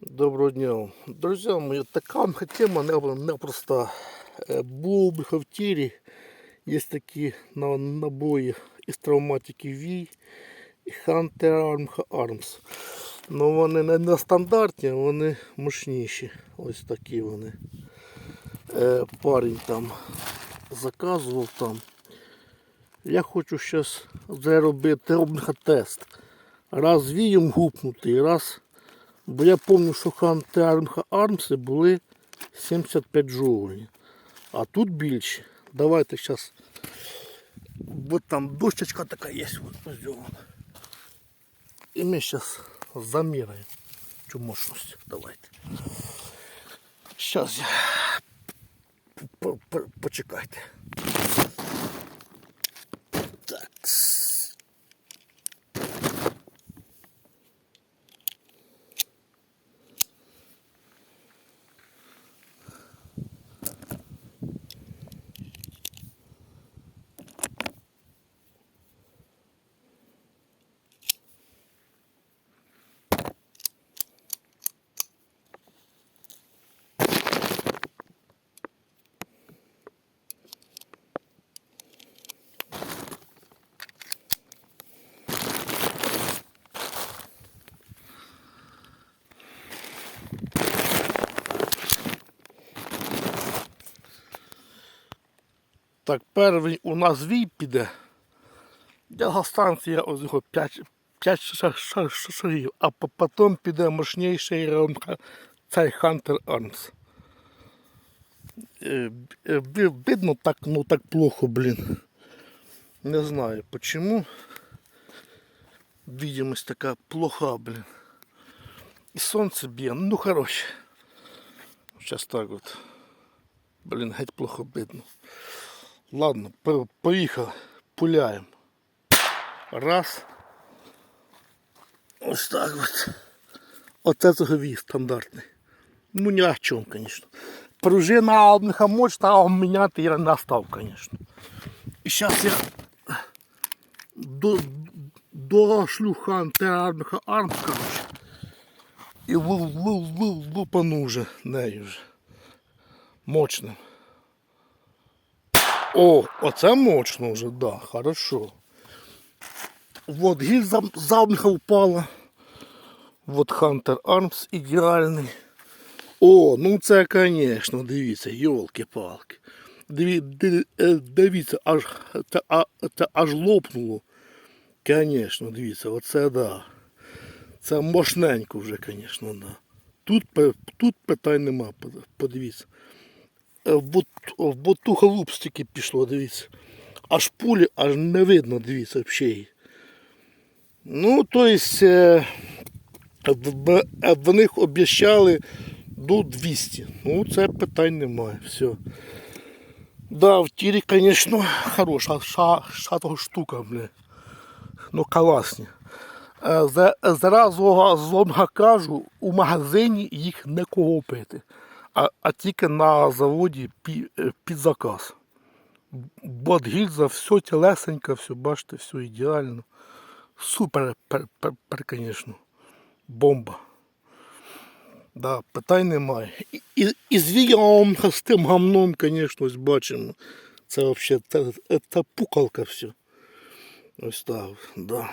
Доброго дня. Друзі мої, така тема непроста. Е, Був в тірі, є такі набої із травматики V і Hunter Arm Arms. Ну вони не, не стандартні, вони мощніші. Ось такі вони. Е, парень там заказував там. Я хочу зараз зробити тест. Раз вієм гупнути, раз Бо я пам'ятаю, що Ханте Армси були 75 джоулів. А тут більше. Давайте зараз. Вот там дощечка така є. І ми зараз заміряємо цю мощність. Давайте. Зараз я. По- по- Почекайте. Так, перший у нас вій піде. Дягостанція ось його 5, 5 шарів, а потім піде мощніший рамка цей Hunter Arms. Е, е, Видно так, ну так плохо, блін. Не знаю почему. Видимость така плоха, блін. І сонце б'є, ну коротше. Зараз так от. Блін, геть плохо видно. Ладно, по- поїхали. Пуляємо. Раз. Ось так от. Оце цегові стандартний. Ну ні о чому, звісно. Пружина обниха мощна, а міняти я не став, звісно. І зараз я до, до шлюхан теарміха арм, лу- лу- лупану вже нею вже. Мощним. О, оце мощно вже, да, хорошо. Вот гільза замха впала. Вот Hunter Arms ідеальний. О, ну це, звісно, дивіться, йолки-палки. Диві, ди- е, дивіться, аж, це, а, це аж лопнуло. Звісно, дивіться, оце да. Це мощненько вже, звісно, да. Тут, тут питань нема, под- подивіться. Е, В бот- боту голубстики пішло, дивіться. Аж пулі, аж не видно, дивіться, взагалі. Ну, то есть, е, в, них обіцяли до 200. Ну, це питань немає. Все. Да, в тірі, звісно, хороша ша, шатова штука, бля. Ну, класні. Зразу злонга кажу, у магазині їх не купити, а, а тільки на заводі е, під заказ. Бот гільза, все тілесенько, все, бачите, все ідеально. Супер, пер, конечно. Бомба. Да, питань немає. І, і, і з віям, з тим гамном, звісно, бачимо. Це взагалі це, це пукалка все. Ось так, да.